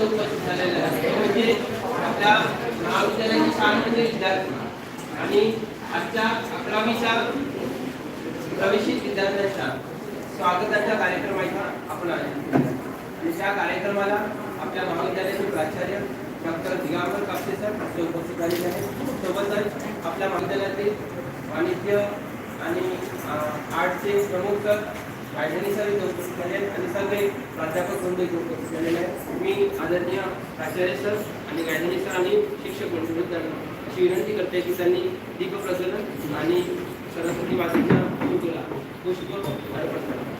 इथं उपस्थित झालेला आहे म्हणजे आपल्या महाविद्यालयाचे विद्यार्थी आणि आजच्या अकरावीच्या प्रवेशित विद्यार्थ्यांच्या स्वागताच्या कार्यक्रमाचा आपण आणि त्या कार्यक्रमाला आपल्या महाविद्यालयाचे प्राचार्य डॉक्टर दिगांबर कापसे सर ते उपस्थित झालेले आहेत सोबतच आपल्या महाविद्यालयातील वाणिज्य आणि आर्टचे प्रमुख सर राजधानी सर इथे उपस्थित झाले आणि सगळे प्राध्यापक वृंद इथे उपस्थित झालेले आहेत. मी आदरणीय प्राचार्य सर आणि गायधनी सर आणि शिक्षक मंडळी अशी विनंती करते की त्यांनी दीप प्रज्वलन आणि सरस्वती मातेच्या पूजेला पुष्प अर्पण करावं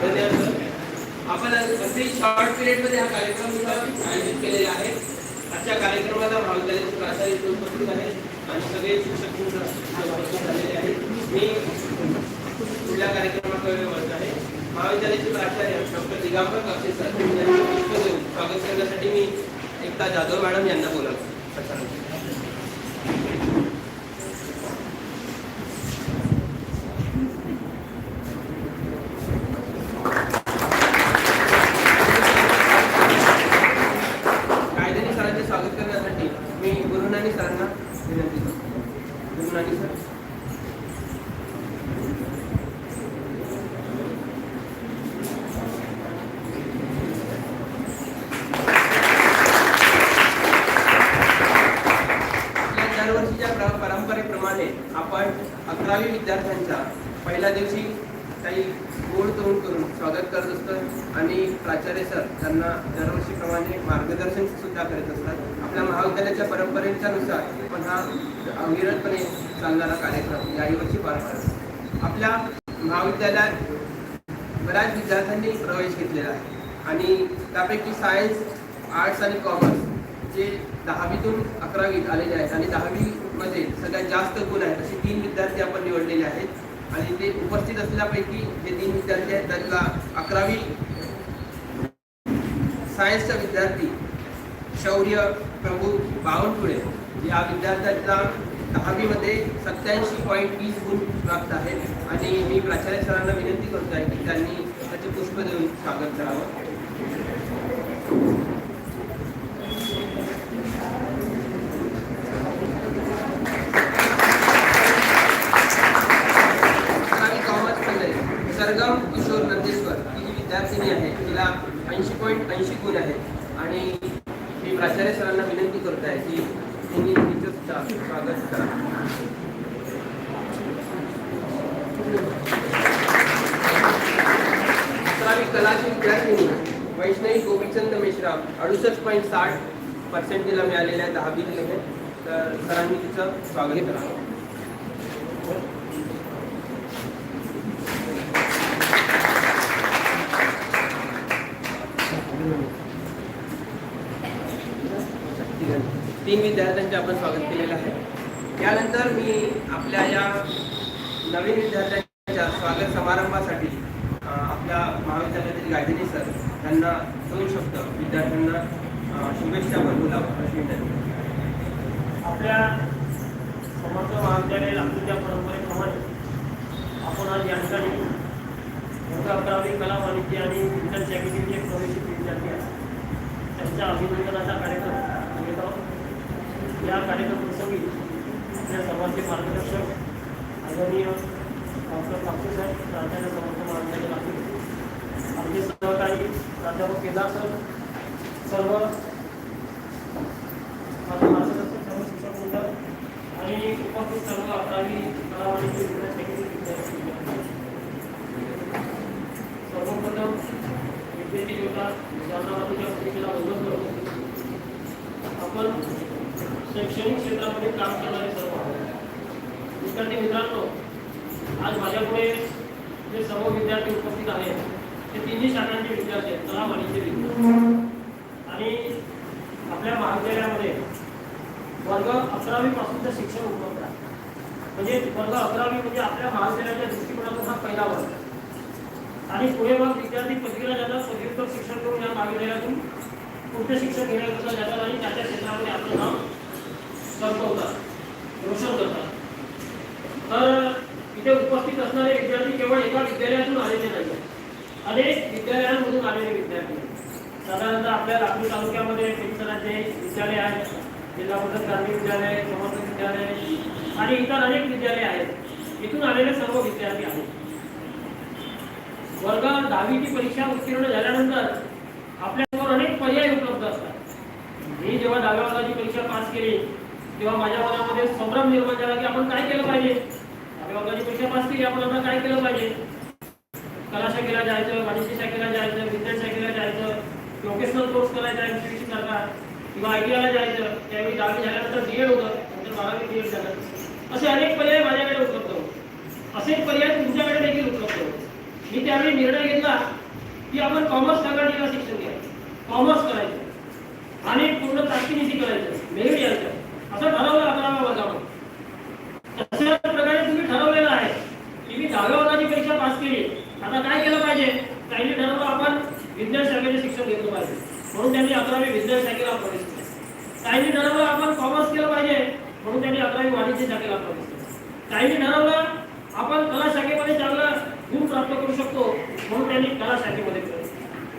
धन्यवाद सर. आपण अगदी शॉर्ट पिरियडमध्ये हा कार्यक्रम आयोजित केलेला आहे. आजच्या कार्यक्रमाला महाविद्यालयाचे प्राचार्य उपस्थित आहेत आणि सगळे शिक्षक उपस्थित झालेले आहेत. मी पुढल्या कार्यक्रमाकडे वळत आहे. महाविद्यालयाचे प्राचार्य डॉक्टर दिगांबर कापसे सर यांचे स्वागत करण्यासाठी मी एकता जाधव मॅडम यांना बोला प्रचारासाठी. कायद्याने सरांचे स्वागत करण्यासाठी मी गुरुनानी सरांना विनंती करतो गुरुनानी सर आपल्या दरवर्षीच्या प्र- परंपरेप्रमाणे आपण अकरावी विद्यार्थ्यांच्या पहिल्या दिवशी काही गोड तोंड करून स्वागत करत असतो आणि प्राचार्य सर त्यांना दरवर्षीप्रमाणे मार्गदर्शन सुद्धा करत असतात आपल्या महाविद्यालयाच्या परंपरेच्या नुसार आपण हा अविरतपणे चालणारा कार्यक्रम याही वर्षी पार पाडतो आपल्या महाविद्यालयात बऱ्याच विद्यार्थ्यांनी प्रवेश घेतलेला आहे आणि त्यापैकी सायन्स आर्ट्स आणि कॉमर्स जे दहावीतून अकरावीत आलेले आहेत आणि दहावीमध्ये सगळ्यात जास्त गुण आहेत. असे तीन विद्यार्थी आपण निवडलेले आहेत. आणि ते उपस्थित असल्यापैकी जे तीन विद्यार्थी आहेत त्यांना अकरावी सायन्सचा विद्यार्थी शौर्य प्रभू बावनकुळे या विद्यार्थ्याला दहावीमध्ये सत्याऐंशी पॉईंट वीस गुण प्राप्त आहेत. आणि मी प्राचार्य सरांना विनंती करतो आहे की त्यांनी त्याचे पुष्प देऊन स्वागत करावं अकरावी कॉमर्समध्ये सरगम किशोर नंदेश्वर ही जी विद्यार्थिनी आहे तिला ऐंशी पॉईंट ऐंशी गुण आहेत आणि मी प्राचार्य सरांना विनंती करत आहे की त्यांनी तिचं सुद्धा स्वागत करा कलाची विद्यार्थिनी वैष्णवी गोपीचंद मेश्राम अडुसष्ट पॉईंट साठ पर्सेंट तिला मिळालेल्या आहे दहावीमध्ये तर सरांनी तिचं स्वागत करावं तीन विद्यार्थ्यांचे आपण स्वागत केलेलं आहे. त्यानंतर मी आपल्या या नवीन विद्यार्थ्यांच्या स्वागत समारंभासाठी अं, आपल्या महाविद्यालयातील गायधनी सर त्यांना दोन शब्द विद्यार्थ्यांना अं, शुभेच्छा बोलावं अशी विनंती आपल्या समर्थ महाविद्यालय लातूरच्या परंपरेप्रमाणे आपण आज या ठिकाणी वर्ग अकरावी कला वाणिज्य आणि इतर शैक्षणिकचे प्रवेशित विद्यार्थी आहेत त्यांच्या अभिनंदनाचा कार्यक्रम घेत आहोत या कार्यक्रमप्रसंगी आपल्या सर्वांचे मार्गदर्शक आदरणीय डॉक्टर कापसे साहेब प्राचार्य समर्थ महाविद्यालय लातूर आमचे सहकारी प्राध्यापक केदार सर सर्व माझं मार्गदर्शक सर्व शिक्षक मंडळ आणि उपस्थित सर्व अकरावी कला वाणिज्य विज्ञान शैक्षणिक विद्यार्थी विद्यार्थी. सर्वप्रथम विद्यार्थी योगा जालनाबाजूच्या पत्रिकेला वंदन करतो आपण शैक्षणिक क्षेत्रामध्ये काम करणारे सर्व आहोत. विद्यार्थी मित्रांनो आज माझ्यापुढे जे सर्व विद्यार्थी उपस्थित आहेत ते तिन्ही शाखांचे विद्यार्थी आहेत कला वाणिज्य आणि आपल्या महाविद्यालयामध्ये वर्ग अकरावी पासूनचं शिक्षण उपलब्ध आहे म्हणजे वर्ग अकरावी म्हणजे आपल्या महाविद्यालयाच्या दृष्टिकोनातून हा पहिला वर्ग आहे. आणि पुढे मग विद्यार्थी पदवीला जातात पदव्युत्तर शिक्षण घेऊन या महाविद्यालयातून पुढचे शिक्षण घेण्याकरता जातात आणि त्या क्षेत्रामध्ये आपलं नाव चमकवतात रोशन करतात तर इथे उपस्थित असणारे विद्यार्थी केवळ एका विद्यालयातून आलेले नाही अनेक विद्यालयांमधून आलेले विद्यार्थी साधारणतः आपल्या लातूर तालुक्यामध्ये शिक्षणाचे विद्यालय आहेत. जिल्हा परिषद गांधी विद्यालय समर्थ विद्यालय आणि इतर अनेक विद्यालय आहेत. इथून आलेले सर्व विद्यार्थी आहेत. वर्ग दहावीची परीक्षा उत्तीर्ण झाल्यानंतर आपल्यासमोर अनेक पर्याय उपलब्ध असतात. मी जेव्हा दहाव्या वर्गाची परीक्षा पास केली तेव्हा माझ्या मनामध्ये संभ्रम निर्माण झाला की आपण काय केलं पाहिजे? आपल्या वर्गाची परीक्षा पास केली आपण आता काय केलं पाहिजे? कला शाखेला जायचं वाणिज्य शाखेला जायचं विज्ञान शाखेला जायचं प्रोफेशनल कोर्स करायचा आहे MCVC सारखा किंवा आय टी आयला जायचं त्यावेळी दहावी झाल्यानंतर डी एड होतं नंतर बारावी डी एड झालं. असे अनेक पर्याय माझ्याकडे उपलब्ध होते. असे पर्याय तुमच्याकडे देखील उपलब्ध होते. मी त्यावेळी निर्णय घेतला की आपण कॉमर्स फॅकल्टीला शिक्षण घ्यायचं कॉमर्स करायचं. आणि पूर्ण ताकदीनिशी करायचं. मेरिट यायचं. असं ठरवलं अकराव्या वर्गामध्ये तशा प्रकारे तुम्ही ठरवलेलं आहे. की मी दहाव्या वर्गाची परीक्षा पास केली. आता काय केलं पाहिजे? काही ठरवलं आपण विज्ञान शाखेचे शिक्षण घेतलं पाहिजे. म्हणून त्यांनी अकरावी विज्ञान शाखेला प्रवेश केला. काही ठरवलं आपण कॉमर्स केलं पाहिजे. म्हणून त्यांनी अकरावी वाणिज्य शाखेला प्रवेश केला. काही ठरवलं आपण कला शाखेमध्ये चांगला गुण प्राप्त करू शकतो. म्हणून त्यांनी कला शाखेमध्ये प्रवेश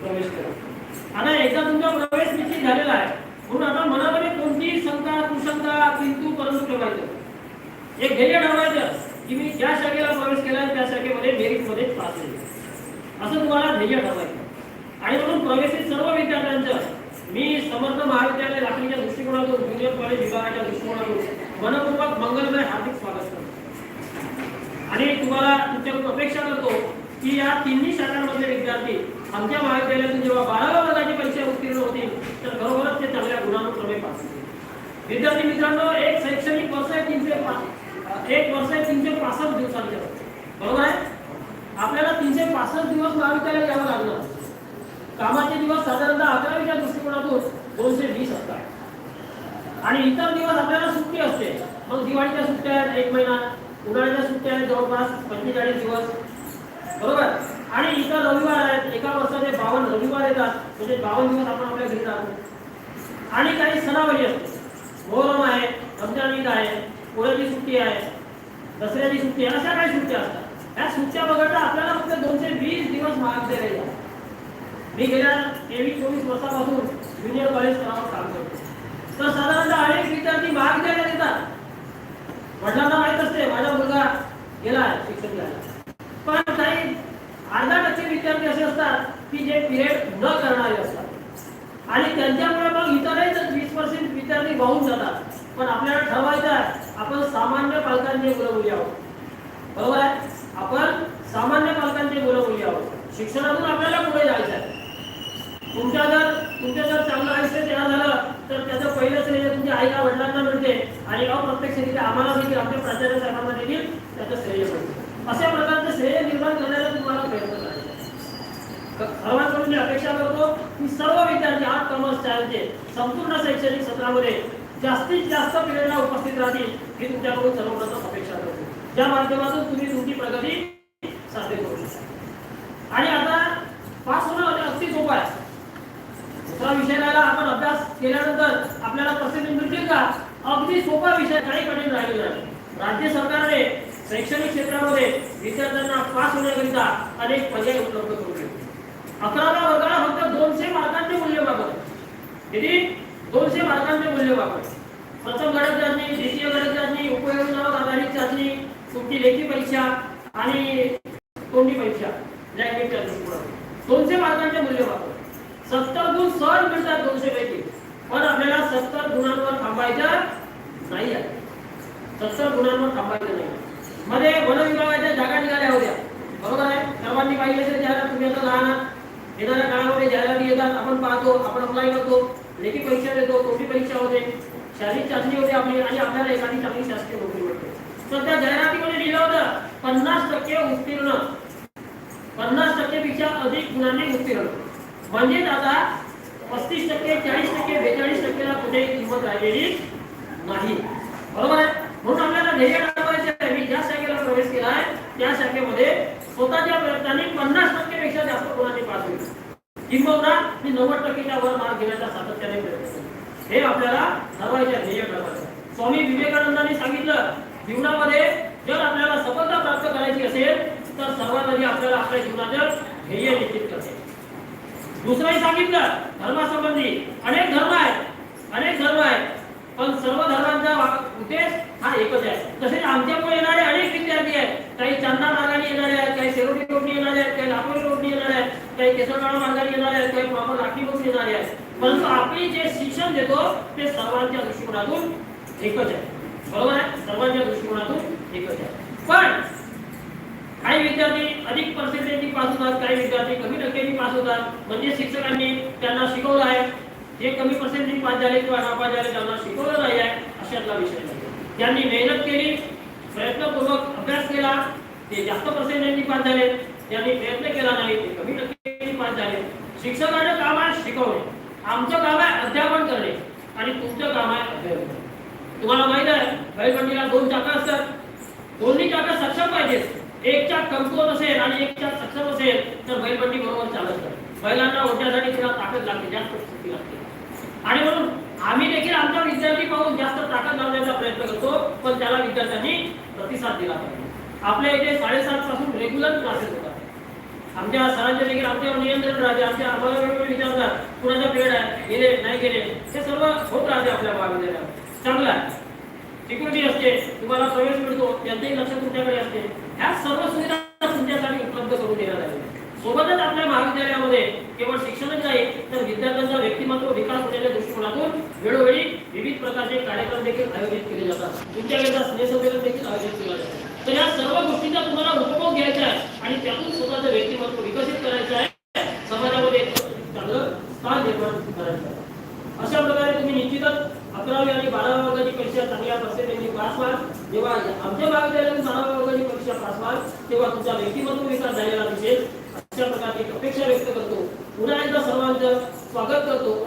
प्रवेश केला. आता एकदा तुमचा प्रवेश निश्चित झालेला आहे. म्हणून आता मनामध्ये कोणतीही शंका कुशंका किंतू परंतु ठेवायचं. एक ध्येय ठरवायचं की मी ज्या शाखेला प्रवेश केला त्या शाखेमध्ये मेरिटमध्ये पास झाले. असं तुम्हाला ध्येय ठरवायचं आणि म्हणून प्रवेशित सर्व विद्यार्थ्यांचं मी समर्थ महाविद्यालय राखणीच्या दृष्टिकोनातून ज्युनियर कॉलेज विभागाच्या दृष्टिकोनातून मनपूर्वक मंगलमय हार्दिक स्वागत करतो. आणि तुम्हाला तुमच्याकडून अपेक्षा करतो की या तिन्ही शाखांमधले विद्यार्थी आमच्या महाविद्यालयातून जेव्हा बाराव्या वर्गाची परीक्षा उत्तीर्ण होतील तर खरोखरच ते चांगल्या गुणानुक्रमे पास विद्यार्थी मित्रांनो एक शैक्षणिक वर्ष आहे तीनशे एक वर्ष आहे तीनशे पासष्ट दिवसांचे बरोबर आहे? आपल्याला तीनशे पासष्ट दिवस महाविद्यालयात यावं लागणार कामाचे दिवस साधारणतः अकरावीच्या दृष्टिकोनातून दोनशे वीस असतात. आणि इतर दिवस आपल्याला सुट्टी असते. मग दिवाळीच्या सुट्ट्या आहेत एक महिना. उन्हाळ्याच्या सुट्ट्या आहेत जवळपास पंचेचाळीस दिवस. बरोबर? आणि इतर रविवार आहेत. एका वर्षाचे बावन्न रविवार येतात. म्हणजे बावन्न दिवस आपण आपल्या घरी राहतो. आणि काही सणावरी असतो मोहरम आहे रमजान ईद आहे पोळ्याची सुट्टी आहे दसऱ्याची सुट्टी आहे अशा काही सुट्ट्या असतात. ह्या सुट्ट्या वगळता आपल्याला फक्त दोनशे वीस दिवस महाविद्यालय द्या मी गेल्या तेवीस चोवीस वर्षापासून ज्युनियर कॉलेज स्तरावर काम करतो. तर साधारणतः अनेक विद्यार्थी महाविद्यालयात येतात वडिलांना माहीत असते माझा मुलगा गेला आहे शिक्षण घ्यायला. पण काही अर्धा टक्के विद्यार्थी असे असतात की जे पिरियड न करणारे असतात. आणि त्यांच्यामुळे मग इतरही वीस पर्सेंट विद्यार्थी वाहून जातात. पण आपल्याला ठरवायचं आहे आपण सामान्य पालकांचे मुलं मुली आहोत. बरोबर आहे? आपण सामान्य पालकांचे मुलं मुली आहोत. शिक्षणातून आपल्याला पुढे जायचं आहे. तुमच्या जर तुमच्या जर चांगलं आयुष्य तयार झालं तर त्याचं पहिलं श्रेय तुमच्या आईला वडिलांना मिळते. आणि अप्रत्यक्षरित्या आम्हाला देखील आमच्या प्राचार्य साहेबांना देखील त्याचं श्रेय मिळते अशा प्रकारचं श्रेय निर्माण करण्याचा तुम्हाला प्रयत्न करायचा आहे. मी अपेक्षा करतो की सर्व विद्यार्थी आर्ट कॉमर्स सायन्सचे संपूर्ण शैक्षणिक सत्रामध्ये जास्तीत जास्त पिढीला उपस्थित राहतील ही तुमच्याकडून सर्वप्रथम अपेक्षा करतो. ज्या माध्यमातून तुम्ही तुमची प्रगती साध्य करू शकता. आणि आता पास होणं अति- अगदी सोपं आहे. दुसरा विषय राहिला आपण अभ्यास केल्यानंतर आपल्याला प्रसिद्धी मिळतील का? अगदी सोपा विषय काही कठीण राहिलेला नाही. राज्य सरकारने शैक्षणिक क्षेत्रामध्ये विद्यार्थ्यांना पास होण्याकरिता अनेक पर्याय उपलब्ध करून अकराव्या वर्गाला फक्त दोनशे मार्कांचे मूल्य मागवत किती दोनशे मार्कांचे मूल्यमापन प्रथम गणक चाचणी द्वितीय गणक चाचणी उपयोजनावर आधारित चाचणी तुमची लेखी परीक्षा आणि तोंडी परीक्षा? लँग्वेज चाचणी दोनशे मार्कांचे मूल्यमापन सत्तर गुण सहज मिळतात दोनशे पैकी. पण आपल्याला सत्तर गुणांवर थांबायचं नाही आहे. सत्तर गुणांवर थांबायचं नाही मध्ये वन विभागाच्या जागा निघाल्या होत्या. बरोबर आहे? सर्वांनी पाहिजे असेल त्याला तुम्ही आता लहान आहात. येणाऱ्या काळामध्ये जाहिराती येतात आपण पाहतो आपण अप्लाय करतो लेखी परीक्षा देतो तोंडी परीक्षा होते. शारीरिक चाचणी होते आपली आणि आपल्याला एखादी चांगली शासकीय नोकरी मिळते. तर त्या जाहिरातीमध्ये लिहिलं होतं पन्नास टक्के उत्तीर्ण. पन्नास टक्केपेक्षा अधिक गुणांनी उत्तीर्ण. म्हणजेच आता पस्तीस टक्के चाळीस टक्के बेचाळीस टक्केला कुठे किंमत राहिलेली नाही. बरोबर आहे? म्हणून आपल्याला ध्येय ठरवायचे आहे. मी ज्या शाखेला प्रवेश केला आहे त्या शाखेमध्ये स्वतःच्या प्रयत्नाने पन्नास टक्केपेक्षा जास्त गुणांनी पास होईल? किंबहुना मी नव्वद टक्केच्या वर मार्क घेण्याचा सातत्याने प्रयत्न करेन. हे आपल्याला ठरवायच्या ध्येय ठरवायचे. स्वामी विवेकानंदांनी सांगितलं जीवनामध्ये जर आपल्याला सफलता प्राप्त करायची असेल तर सर्वात आधी आपल्याला आपल्या जीवनाचं ध्येय निश्चित करते दुसरंही सांगितलं धर्मासंबंधी अनेक धर्म आहेत. अनेक धर्म आहेत. पण सर्व धर्मांचा उद्देश हा एकच आहे. तसेच आमच्यामुळे येणारे अनेक विद्यार्थी आहेत. काही चांदा मार्गाने येणारे आहेत काही सेरोटी रोडनी येणारे आहेत काही लाखोरी रोडनी येणारे आहेत काही केसरगाडा मार्गाने येणारे आहेत काही प्रॉपर लाखी रोडनी येणारे आहेत. परंतु आपण जे शिक्षण देतो ते सर्वांच्या दृष्टिकोनातून एकच आहे. बरोबर आहे? सर्वांच्या दृष्टिकोनातून एकच आहे. पण काही विद्यार्थी अधिक पर्सेंटेजनी पास होतात काही विद्यार्थी कमी टक्क्यांनी पास होतात. म्हणजे शिक्षकांनी त्यांना शिकवलं आहे. जे कमी पर्सेंटेज पास झाले किंवा नापास झाले त्यांना शिकवलं नाही आहे अशातला विषय नाही. त्यांनी मेहनत केली प्रयत्नपूर्वक अभ्यास केला ते जास्त पर्सेंटेजनी पास झाले. त्यांनी प्रयत्न केला नाही ते कमी टक्के पास झाले. शिक्षकाचं काम आहे शिकवणे. आमचं काम आहे अध्यापन करणे आणि तुमचं काम आहे अध्ययन तुम्हाला माहीत आहे बैलबंडीला दोन चाकं असतात. दोन्ही चाकं सक्षम पाहिजेत. एक चाक कमकुवत असेल आणि एक चाक सक्षम असेल तर बैलबंडी बरोबर चालत नाही. बैलांना ओढण्यासाठी तिला ताकद लागते जास्त शक्ती लागते. आणि म्हणून आम्ही देखील आमच्या विद्यार्थी पाहून जास्त ताकद लावण्याचा प्रयत्न करतो पण त्याला विद्यार्थ्यांनी प्रतिसाद दिला पाहिजे. आपल्या इथे साडेसात पासून रेग्युलर क्लासेस होतात. आमच्या सरांचे देखील आमच्यावर नियंत्रण राहते आमच्या आम्हाला वेगवेगळे विचारतात कुणाचा पिरियड आहे? गेले नाही गेले? हे सर्व होत राहते आपल्या महाविद्यालयात. चांगलं आहे. सिक्युरिटी असते तुम्हाला प्रवेश मिळतो त्यांचंही लक्ष तुमच्याकडे असते. ह्या सर्व सुविधा तुमच्यासाठी उपलब्ध करून देण्यात आल्या सोबतच आपल्या महाविद्यालयामध्ये केवळ शिक्षणच नाही तर विद्यार्थ्यांचा व्यक्तिमत्व विकास होण्याच्या दृष्टिकोनातून वेळोवेळी विविध प्रकारचे कार्यक्रम देखील आयोजित केले जातात. तुमच्याकडे स्नेहसंमेलन देखील आयोजित केलं जातो. तर या सर्व गोष्टींचा तुम्हाला उपभोग घ्यायचा आहे आणि त्यातून स्वतःचं व्यक्तिमत्व विकसित करायचं आहे समाजामध्ये चांगलं स्थान निर्माण करायचं आहे. अशा प्रकारे तुम्ही निश्चितच अकरावी आणि बारावी वर्गाची परीक्षा चांगल्या पर्सेंटेजने पास व्हाल. जेव्हा आमच्या महाविद्यालयातून बारावी वर्गाची परीक्षा पास व्हाल तेव्हा तुमचा व्यक्तिमत्व विकास झालेला दिसेल अशा प्रकारची एक अपेक्षा व्यक्त करतो पुन्हा एकदा सर्वांचं स्वागत करतो अभिनंदन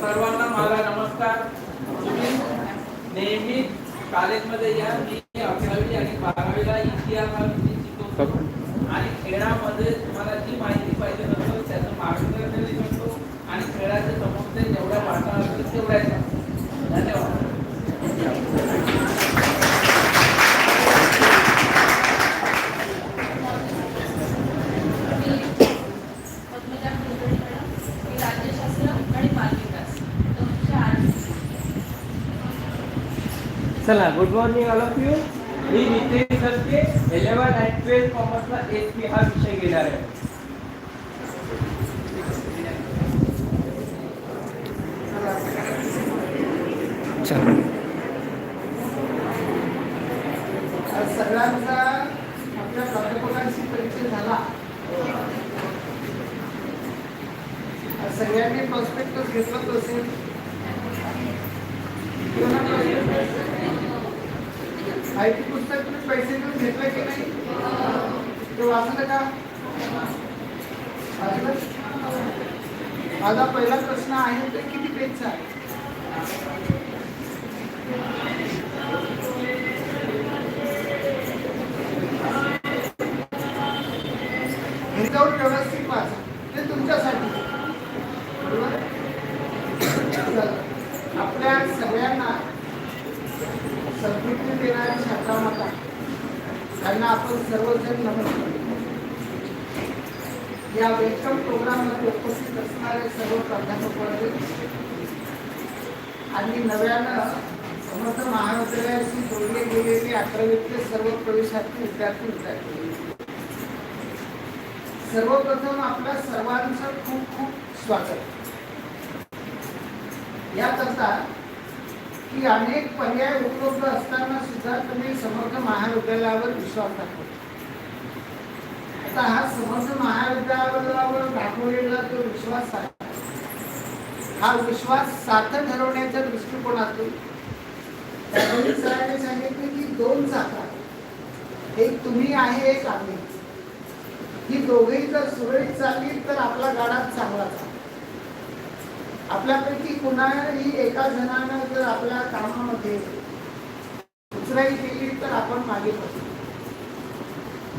सर्वांना माझा नमस्कार. तुम्ही नेहमी कॉलेजमध्ये या मी चला good morning all of you मी नितेश सरके इलेव्हन अँड ट्वेल्थ कॉमर्सला एस पी हा विषय घेणार आहे. सगळ्यांचा आपल्या प्राध्यापकांशी परिचय झाला. सगळ्यांनी घेतलंच असेल माहिती पुस्तक तुम्ही पैसे देऊन घेतलं की नाही? ते वाचलं? का माझा पहिला प्रश्न आहे ते किती पेजचा आहे? ह्याच्यावर व्यवस्थित वाचा ते तुमच्यासाठी बरोबर? चला. आपल्या सगळ्यांना सद्बुद्धी देणारी शाखा माता त्यांना आपण सर्वजण नमस्कार. या वेलकम प्रोग्राममध्ये उपस्थित असणारे सर्व प्राध्यापक वर्ग आणि नव्यानं समर्थ महाविद्यालयाशी जोडले गेलेले अकरावीतले सर्व प्रवेशार्थी विद्यार्थी विद्यार्थी सर्वप्रथम आपल्या सर्वांचं खूप खूप स्वागत. याकरता की अनेक पर्याय उपलब्ध असताना सुद्धा तुम्ही समर्थ महाविद्यालयावर विश्वास दाखवता आता हा समर्थ महाविद्यालयावर दाखवलेला जो विश्वास आहे हा विश्वास सार्थ ठरवण्याच्या दृष्टिकोनातून त्यावेळी सरांनी सांगितले की दोन चाका एक तुम्ही आहे एक आम्ही. ही दोघेही जर सुरळीत चालली तर आपला गाडा चांगला चालला आपल्यापैकी कुणाही एका जणानं जर आपल्या कामामध्ये उचराई केली तर आपण मागे पडतो.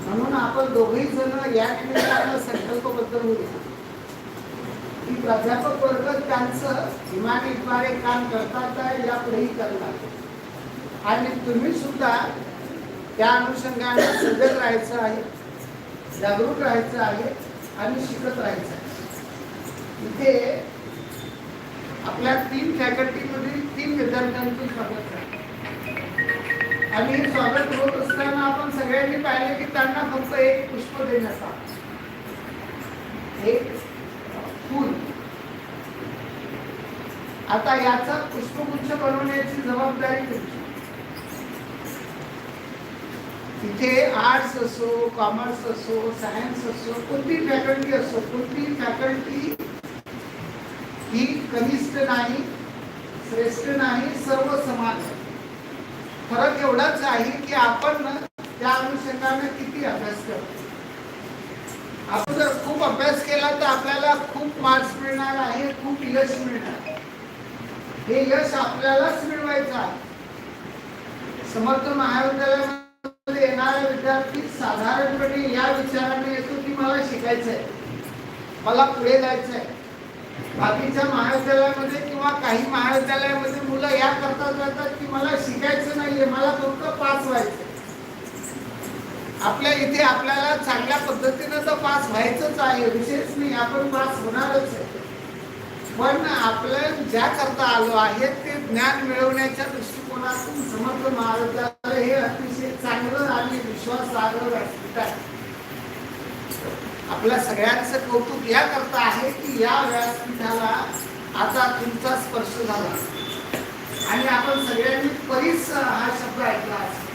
म्हणून आपण दोघेही जण या निमित्तानं संकल्पबद्ध होऊया की प्राध्यापक वर्ग त्यांचं हिमानीद्वारे काम करतात यापुढेही करणार आणि तुम्ही सुद्धा त्या अनुषंगाने सजग राहायचं आहे जागरूक राहायचं आहे आणि शिकत राहायचं आहे. इथे आपल्या तीन फॅकल्टीमध्ये तीन विद्यार्थ्यांचं स्वागत आणि हे स्वागत होत असताना आपण सगळ्यांनी पाहिले की त्यांना फक्त एक पुष्प देण्याचा. एक फूल. आता याचा पुष्पगुच्छ बनवण्याची जबाबदारी तुमची. तिथे आर्ट्स असो कॉमर्स असो सायन्स असो कोणती फॅकल्टी असो कोणती फॅकल्टी ही कनिष्ठ नाही श्रेष्ठ नाही सर्व समान. आहे. फरक एवढाच आहे की आपण त्या अनुषंगाने किती अभ्यास करतो. आपण जर खूप अभ्यास केला तर आपल्याला खूप मार्क्स मिळणार आहे खूप यश मिळणार हे यश आपल्यालाच मिळवायचं आहे. समर्थ महाविद्यालयामध्ये येणारा विद्यार्थी साधारणपणे या विचाराने येतो की मला शिकायचं आहे मला पुढे जायचं आहे बाकीच्या महाविद्यालयामध्ये किंवा काही महाविद्यालयामध्ये मुलं या करता जातात की मला शिकायचं नाहीये मला फक्त पास व्हायचं आपल्या इथे आपल्याला चांगल्या पद्धतीनं तर पास व्हायचंच आहे विशेष नाही आपण पास होणारच आहे. पण आपलं ज्या करता आलो आहे ते ज्ञान मिळवण्याच्या दृष्टिकोनातून समर्थ महाविद्यालय हे अतिशय चांगलं आणि विश्वासार्ह व्यासपीठ आहे. आपल्या सगळ्यांचं कौतुक या करता आहे की या व्यासपीठाला आता तुमचा स्पर्श झाला. आणि आपण सगळ्यांनी परीस हा शब्द ऐकला असेल.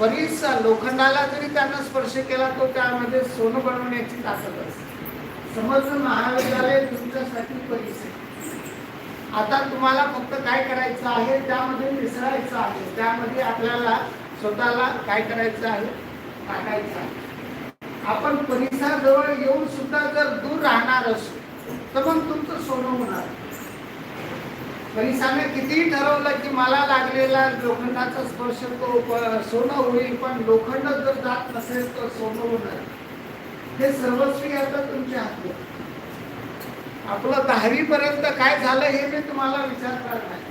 परीस लोखंडाला जरी त्यांना स्पर्श केला तो त्यामध्ये सोनं बनवण्याची ताकद असते समज महाविद्यालय तुमच्यासाठी परीस आहे. आता तुम्हाला फक्त काय करायचं आहे त्यामध्ये मिसळायचं आहे. त्यामध्ये आपल्याला स्वतःला काय करायचं आहे? टाकायचं आहे. आपण परिसराजवळ येऊन सुद्धा जर दूर राहणार असू तर मग तुमचं सोनं होणार. तरी कितीही ठरवलं की मला लागलेला लोखंडाचा स्पर्श तो सोनं होईल पण लोखंड जर जात नसेल तर सोनं होणार. हे सर्वस्वी आता तुमच्या हाती आपलं दहावीपर्यंत काय झालं हे मी तुम्हाला विचारणार नाही.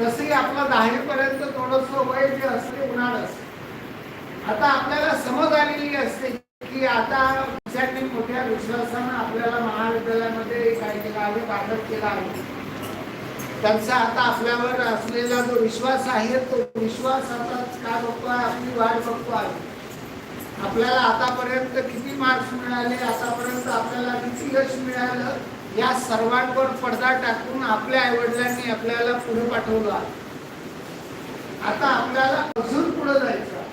तसंही आपलं दहावीपर्यंत थोडंसं वय जे असते उन्हाळ असते आता आपल्याला समज आलेली असते की आता विद्यार्थी मोठ्या विश्वासानं आपल्याला महाविद्यालयामध्ये काय केलं आहे पाठक केला आहे. त्यांचा आता आपल्यावर असलेला जो विश्वास आहे तो विश्वास आता काय बघतोय? आपली वाट बघतो आहे आपल्याला आतापर्यंत किती मार्क्स मिळाले आतापर्यंत आपल्याला किती यश मिळालं या सर्वांवर पडदा टाकून आपल्या आईवडिलांनी आपल्याला पुढे पाठवलं. आता आपल्याला अजून पुढे जायचं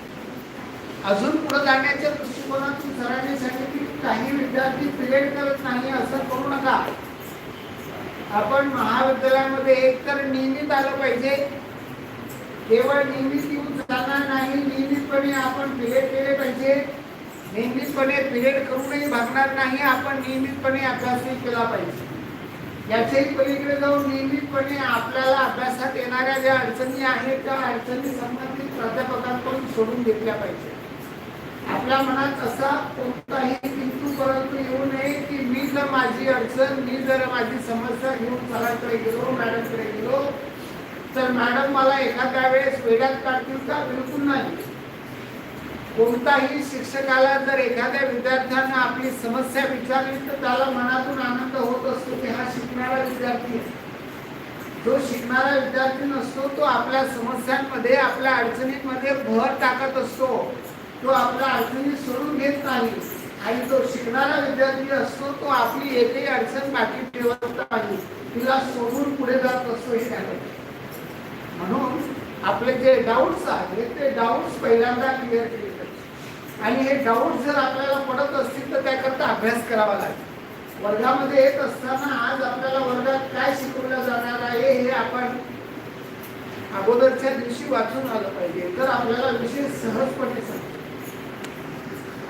अजून पुढे जाण्याच्या दृष्टिकोनातून सरांनी सांगितले की काही विद्यार्थी पिरियड करत नाही असं करू नका. आपण महाविद्यालयामध्ये एकतर नियमित आलं पाहिजे. केवळ नियमित येऊन जाणार नाही नियमितपणे आपण पिरियड केले पाहिजे. नियमितपणे पिरियड करूनही भागणार नाही आपण नियमितपणे अभ्यासही केला पाहिजे. याच्याही पलीकडे जाऊन नियमितपणे आपल्याला अभ्यासात येणाऱ्या ज्या अडचणी आहेत त्या अडचणी संबंधित प्राध्यापकांकडून सोडून घेतल्या पाहिजे. आपल्या मनात असा कोणताही किंतु परंतु येऊ नये की मी जर माझी अडचण मी जर माझी समस्या घेऊन सरांकडे गेलो मॅडमकडे गेलो तर मॅडम मला एखाद्या वेळेस वेड्यात काढतील का? बिलकुल नाही. कोणताही शिक्षकाला जर एखाद्या विद्यार्थ्यानं आपली समस्या विचारली तर त्याला मनातून आनंद होत असतो की हा शिकणारा विद्यार्थी जो शिकणारा विद्यार्थी नसतो तो आपल्या समस्यांमध्ये आपल्या अडचणींमध्ये भर टाकत असतो. तो आपल्या अडचणी सोडून घेत नाही. आणि जो शिकणारा विद्यार्थी असतो तो आपली एकही अडचण बाकी ठेवत नाही. तिला सोडून पुढे जात असतो हे म्हणून आपले जे डाऊट्स आहेत ते डाऊट्स पहिल्यांदा क्लिअर केले पाहिजे. आणि हे डाऊट जर आपल्याला पडत असतील तर त्याकरता अभ्यास करावा लागेल. वर्गामध्ये येत असताना आज आपल्याला वर्गात काय शिकवलं जाणार आहे हे आपण अगोदरच्या दिवशी वाचून आलं पाहिजे. तर आपल्याला विषय सहजपणे समजेल.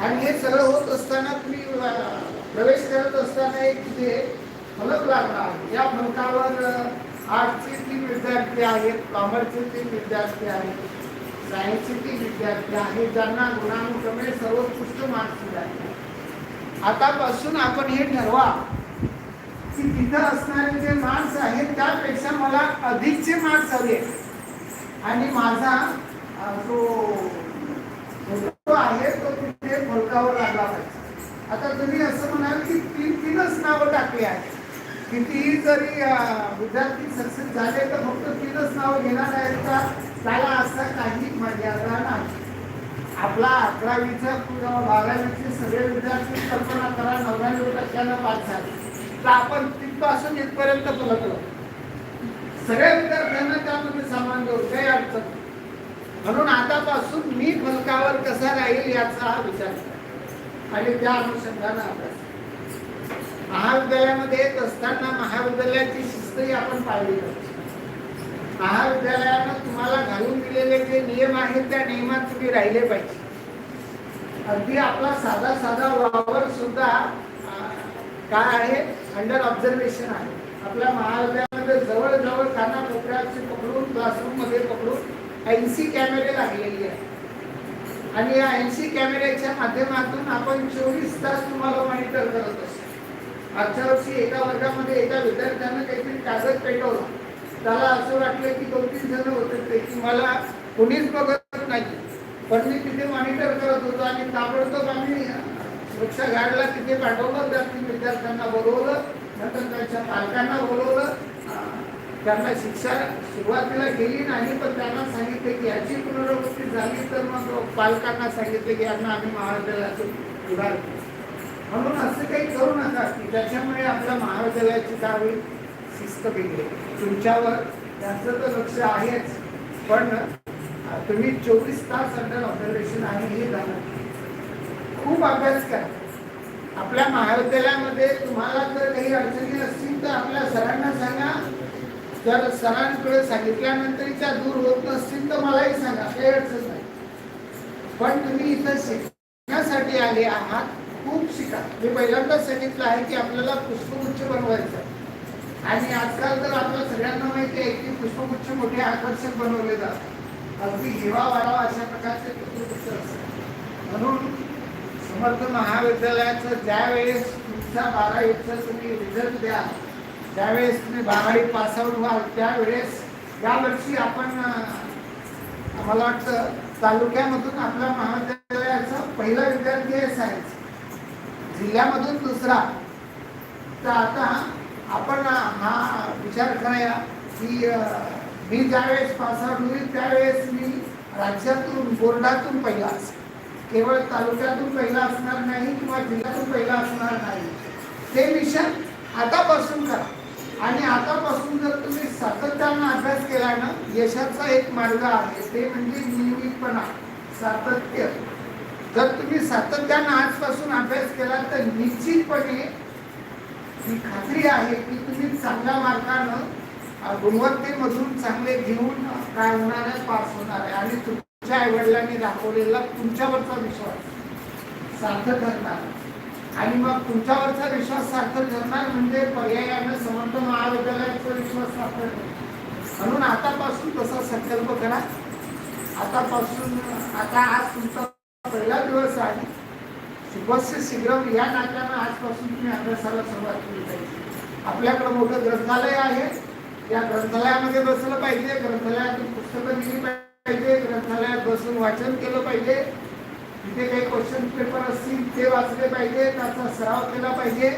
आणि हे सगळं होत असताना तुम्ही प्रवेश करत असताना एक तिथे फलक लागणार या फलकावर आर्टचे तीन विद्यार्थी आहेत कॉमर्सचे तीन विद्यार्थी आहेत सायन्सचे तीन विद्यार्थी आहेत ज्यांना गुणानुक्रमे सर्वोत्कृष्ट मार्क्स मिळाले आतापासून आपण हे ठरवा की तिथं असणारे जे मार्क्स आहेत त्यापेक्षा मला अधिकचे मार्क्स हवे आणि माझा जो आहे तो तिथे फलकावर लागला पाहिजे आता तुम्ही असं म्हणाल की तीन तीनच नावं टाकली आहेत. कितीही जरी विद्यार्थी सक्सेस झाले तर फक्त तीनच नावं घेणार आहेत का? त्याला असा काही मर्यादा नाही. आपला अकरावीचा किंवा बारावीचे सगळे विद्यार्थी कल्पना करा नव्याण्णव टक्क्यानं पास झाले. तर आपण तिथपासून इथपर्यंत पोहोचलो सगळ्या विद्यार्थ्यांना त्यामध्ये सामान घेऊ काही अडचण म्हणून आतापासून मी फलकावर कसा राहील याचा हा विचार आणि त्या अनुषंगानं अभ्यास महाविद्यालयामध्ये येत असताना महाविद्यालयाची शिस्तही आपण पाळली पाहिजे. महाविद्यालयानं तुम्हाला घालून दिलेले जे नियम आहेत त्या नियमात तुम्ही राहिले पाहिजे. अगदी आपला साधा साधा वावर सुद्धा काय आहे? अंडर ऑब्झर्वेशन आहे. आपल्या महाविद्यालयामध्ये जवळजवळ काना कोपऱ्याचे पकडून क्लासरूममध्ये पकडून ऐंशी कॅमेरे लागलेली आहे आणि या ऐंशी कॅमेऱ्याच्या माध्यमातून आपण चोवीस तास तुम्हाला मॉनिटर करत असतो. आजच्या वर्षी एका वर्गामध्ये एका विद्यार्थ्यानं काहीतरी कागद पेटवला. त्याला असं वाटलं की दोन तीन जण होते ते की मला कोणीच बघत नाही. पण मी तिथे मॉनिटर करत होतो आणि ताबडतोब आम्ही सुरक्षा तिथे पाठवलं. त्या विद्यार्थ्यांना बोलवलं नंतर त्यांच्या पालकांना बोलवलं. त्यांना शिक्षा सुरुवातीला केली नाही पण त्यांना सांगितले की याची पुनरावृत्ती झाली तर मग पालकांना सांगितले की यांना आम्ही महाविद्यालयातून उधार म्हणून असं काही करू नका की त्याच्यामुळे आपल्या महाविद्यालयाची काय होईल शिस्त बिघडेल. तुमच्यावर त्यांचं तर लक्ष आहेच पण तुम्ही चोवीस तास अंडर ऑब्झर्वेशन आहे हे झालं. खूप अभ्यास करा. आपल्या महाविद्यालयामध्ये तुम्हाला जर काही अडचणी असतील तर आपल्या सरांना सांगा जर सरांकडे सांगितल्यानंतर त्या दूर होत नसतील तर मलाही सांगा काही अडचण नाही. पण तुम्ही इथं शिकण्यासाठी आले आहात खूप शिका. मी पहिल्यांदाच सांगितलं आहे की आपल्याला पुष्पगुच्छ बनवायचं आहे. आणि आजकाल तर आपल्या सगळ्यांना माहिती आहे की पुष्पगुच्छ मोठे आकर्षक बनवले जातात. अगदी हिवा वारावा अशा प्रकारचे पुष्पगुच्छ असतात. म्हणून समर्थ महाविद्यालयाचं ज्यावेळेस तुमचा बारावीचा तुम्ही रिझल्ट द्या त्यावेळेस तुम्ही बारावी पास व्हाल त्यावेळेस यावर्षी आपण मला वाटतं तालुक्यामधून आपल्या महाविद्यालयाचा पहिला विद्यार्थी आहे सायन्स जिल्ह्यामधून दुसरा. तर आता आपण हा विचार कराया की मी ज्यावेळेस पासआउट होईल त्यावेळेस मी राज्यातून बोर्डातून पहिला असेल. केवळ तालुक्यातून पहिला असणार नाही किंवा जिल्ह्यातून पहिला असणार नाही. ते मिशन आतापासून करा. आणि आतापासून जर तुम्ही सातत्यानं अभ्यास केला ना यशाचा एक मार्ग आहे. ते म्हणजे नियमितपणा सातत्य. जर तुम्ही सातत्यानं आजपासून अभ्यास केला तर निश्चितपणे ही खात्री आहे की तुम्ही चांगल्या मार्गानं गुणवत्तेमधून चांगले घेऊन काय होणार आहे पास होणार आहे. आणि तुमच्या आईवडिलांनी दाखवलेला तुमच्यावरचा विश्वास सार्थक ठरणार आणि मग तुमच्यावरचा विश्वास सार्थक ठरणार म्हणजे पर्यायानं समर्थ महाविद्यालयाचा विश्वास सार्थक म्हणून आतापासून तसा संकल्प करा. आतापासून आता आज तुमचा पहिला दिवस आहे. शुभस्य शीघ्रम या नात्यानं आजपासून तुम्ही अभ्यासाला सुरुवात केली पाहिजे. आपल्याकडे मोठं ग्रंथालय आहे. या ग्रंथालयामध्ये बसलं पाहिजे. ग्रंथालयातून पुस्तकं दिली पाहिजे. ग्रंथालयात बसून वाचन केलं पाहिजे. तिथे काही क्वेश्चन पेपर असतील ते वाचले पाहिजे त्याचा सराव केला पाहिजे.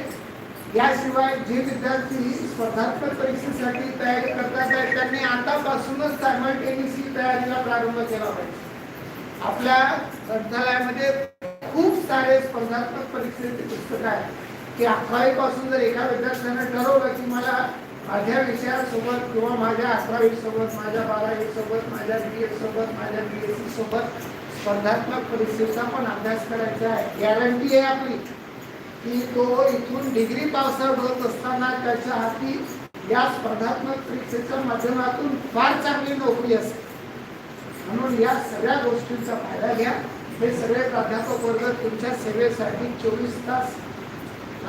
याशिवाय जे विद्यार्थी स्पर्धात्मक परीक्षेसाठी तयारी करतात आहेत, त्यांनी आतापासूनच सायमल्टेनियसली तयारीला प्रारंभ केला पाहिजे. आपल्या ग्रंथालयामध्ये खूप सारे स्पर्धात्मक परीक्षेचे पुस्तकं आहेत. की अकरावी पासून जर एका विद्यार्थ्यानं ठरवलं की मला माझ्या विषयासोबत किंवा माझ्या अकरावी सोबत माझ्या बारावी सोबत माझ्या बी एड सोबत माझ्या बी एस सोबत स्पर्धात्मक परीक्षेचा पण अभ्यास करायचा आहे. गॅरंटी आहे आपली की तो इथून डिग्री पास आउट होत असताना त्याच्या हाती या स्पर्धात्मक परीक्षेच्या माध्यमातून फार चांगली नोकरी असते म्हणून या सगळ्या गोष्टींचा फायदा घ्या. हे सगळे प्राध्यापक वर्ग तुमच्या सेवेसाठी चोवीस तास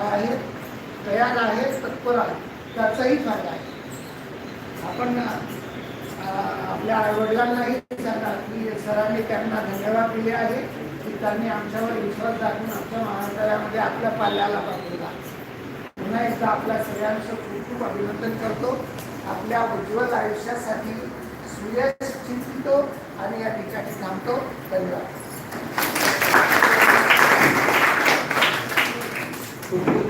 आहेत तयार आहेत तत्पर आहेत. त्याचाही फायदा आहे. आपण आपल्या आईवडिलांनाही सांगा की सरांनी त्यांना धन्यवाद दिले आहे की त्यांनी आमच्यावर विश्वास दाखवून आमच्या महाविद्यालयामध्ये आपल्या पाल्याला पाठवला. पुन्हा एकदा आपल्या सगळ्यांचं खूप खूप अभिनंदन करतो. आपल्या उज्ज्वल आयुष्यासाठी सुयश चिंतितो आणि या ठिकाणी थांबतो. धन्यवाद. खूप खूप